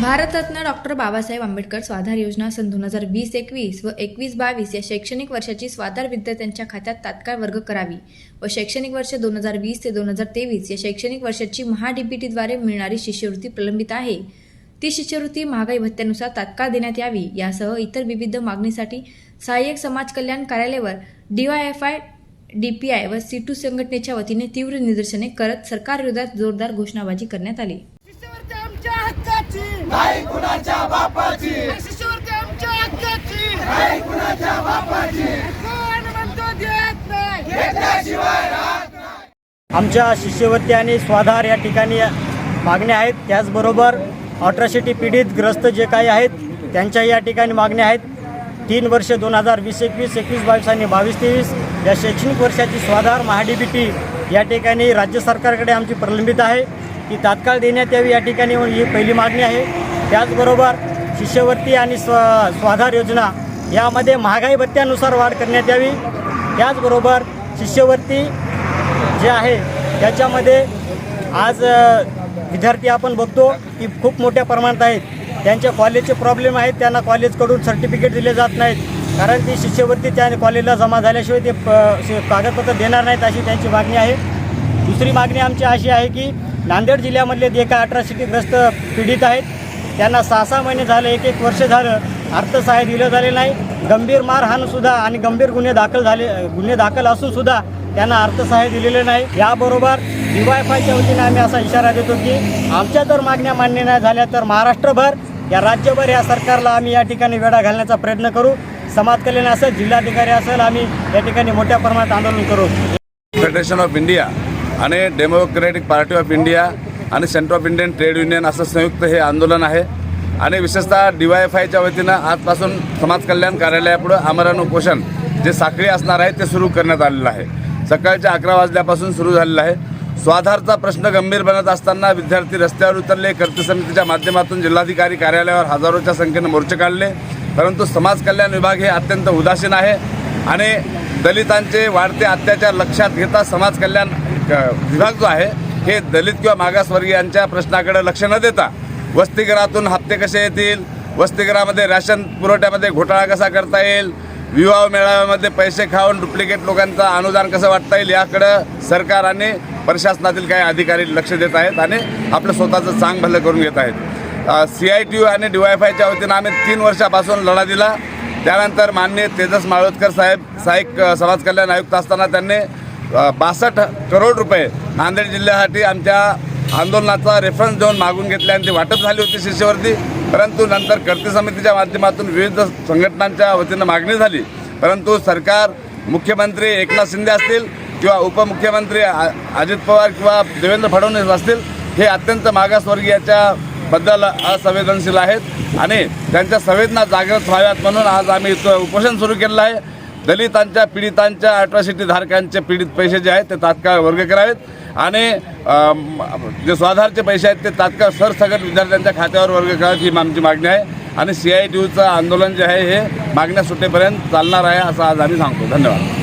Bharat Ratna doctor Babasaheb Ambedkar Swadhar योजना सन दोन हजार वीस एकवीस व एकवीस बावीस या शैक्षणिक वर्षाची स्वाधार विद्यार्थ्यांच्या खात्यात तात्काळ वर्ग करावी व शैक्षणिक वर्ष दोन हजार वीस ते दोन हजार तेवीस या शैक्षणिक वर्षाची महाडीबीटीद्वारे मिळणारी शिष्यवृत्ती प्रलंबित आहे. ती शिष्यवृत्ती महागाई भत्त्यानुसार तात्काळ देण्यात यावी. यासह इतर विविध मागणीसाठी सहाय्यक समाज कल्याण कार्यालयावर डीवायएफआय डीपीआय व सी टू संघटनेच्या वतीने तीव्र निदर्शने करत सरकारविरोधात जोरदार घोषणाबाजी करण्यात आली शिष्यवृत्ती आमच्या हक्काची नाही कुणाच्या बापाची. आमच्या हक्काची. नाही कुणाच्या बापाची. कोण म्हणतो देत नाही. घेतल्याशिवाय राहत नाही. आमच्या शिष्यवृत्ती आणि स्वाधार या ठिकाणी मागण्या आहेत. त्याचबरोबर अट्रॉसिटी पीडित ग्रस्त जे काही आहेत त्यांच्या या ठिकाणी मागण्या आहेत. तीन वर्ष दोन हजार वीस एकवीस एकवीस बावीस आणि बावीस तेवीस या शैक्षणिक वर्षाची स्वाधार महाडीबीटी या ठिकाणी राज्य सरकारकडे आमची प्रलंबित आहे. ती तात्काळ देण्यात यावी या ठिकाणी ही पहिली मागणी आहे. त्याचबरोबर शिष्यवृत्ती आणि स्व स्वाधार योजना यामध्ये महागाई भत्त्यानुसार वाढ करण्यात यावी. त्याचबरोबर शिष्यवृत्ती जे आहे त्याच्यामध्ये आज विद्यार्थी आपण बघतो की खूप मोठ्या प्रमाणात आहेत. त्यांच्या कॉलेजचे प्रॉब्लेम आहेत त्यांना कॉलेजकडून सर्टिफिकेट दिले जात नाहीत. कारण ती शिष्यवृत्ती त्या कॉलेजला जमा झाल्याशिवाय ते प- कागदपत्र देणार नाहीत अशी त्यांची मागणी आहे. दुसरी मागणी आमची अशी आहे की नांदेड जिल्ह्यामधले जे काही अट्रॉसिटीग्रस्त पीडित आहेत त्यांना सहा सहा महिने झाले एक एक वर्ष झालं अर्थसहाय्य दिलं झाले नाही. गंभीर मारहाणसुद्धा आणि गंभीर गुन्हे दाखल झाले गुन्हे दाखल असूनसुद्धा त्यांना अर्थसहाय्य दिलेले नाही. याबरोबर डीवायफायच्या वतीने आम्ही असा इशारा देतो की आमच्या जर मागण्या मान्य नाही झाल्या तर महाराष्ट्रभर या राज्यभर या सरकारला आम्ही या ठिकाणी वेढा घालण्याचा प्रयत्न करू. समाज कल्याण असेल जिल्हाधिकारी असेल आम्ही या ठिकाणी मोठ्या प्रमाणात आंदोलन करू. फेडरेशन ऑफ इंडिया आणि डेमोक्रेटिक पार्टी ऑफ इंडिया आणि centre of Indian trade union असं संयुक्त हे आंदोलन आहे. आणि विशेषतः डी वाय एफ आयच्या वतीनं आजपासून समाज कल्याण कार्यालयापुढं आमरण उपोषण जे साखळी असणार आहे ते सुरू करण्यात आलेलं आहे. सकाळच्या अकरा वाजल्यापासून सुरू झालेलं आहे. स्वाधारचा प्रश्न गंभीर बनत असताना विद्यार्थी रस्त्यावर उतरले कर्ती समितीच्या माध्यमातून जिल्हाधिकारी कार्यालयावर हजारोच्या संख्येनं मोर्चे काढले. परंतु समाज कल्याण विभाग हे अत्यंत उदासीन आहे आणि दलितांचे वाढते अत्याचार लक्षात घेता समाज कल्याण विभाग जो आहे हे दलित किंवा मागासवर्गीयांच्या प्रश्नाकडे लक्ष न देता वसतिगृहातून हप्ते कसे येतील? वसतिगृहामध्ये राशन पुरवठ्यामध्ये घोटाळा कसा करता येईल? विवाह मेळाव्यामध्ये पैसे खाऊन डुप्लिकेट लोकांचं अनुदान कसं वाटता येईल? याकडं सरकार आणि प्रशासनातील काही अधिकारी लक्ष देत आहेत आणि आपलं स्वतःचं चांग भलं करून घेत आहेत. सी आय टी यू आणि डी वाय फायच्या वतीनं आम्ही तीन वर्षापासून लढा दिला. त्यानंतर माननीय तेजस माळवतकर साहेब सहाय्यक समाज कल्याण आयुक्त असताना त्यांनी बासष्ट करोड रुपये नांदेड जिल्ह्यासाठी आमच्या आंदोलनाचा रेफरन्स देऊन मागून घेतले आणि ती वाटप झाली होती शिष्यवृत्ती. परंतु नंतर कर्ती समितीच्या माध्यमातून विविध संघटनांच्या वतीनं मागणी झाली. परंतु सरकार मुख्यमंत्री एकनाथ शिंदे असतील किंवा उपमुख्यमंत्री आ- अजित पवार किंवा देवेंद्र फडणवीस असतील हे अत्यंत मागासवर्गीयाच्या बद्दल असंवेदनशील आहेत. आणि त्यांच्या संवेदना जागृत व्हाव्यात म्हणून आज आम्ही इथं उपोषण सुरू केलेलं आहे. दलितांच्या पीडितांच्या अॅट्रॉसिटी धारकांचे पीडित पैसे जे आहेत ते तात्काळ वर्ग करावेत. आणि जे स्वाधारचे पैसे आहेत ते तात्काळ सरसगट विद्यार्थ्यांच्या खात्यावर वर्ग करावेत ही आमची मागणी आहे. आणि सी आय टी यूचं आंदोलन जे आहे हे मागण्या सुटेपर्यंत चालणार आहे असं आज आम्ही सांगतो. धन्यवाद.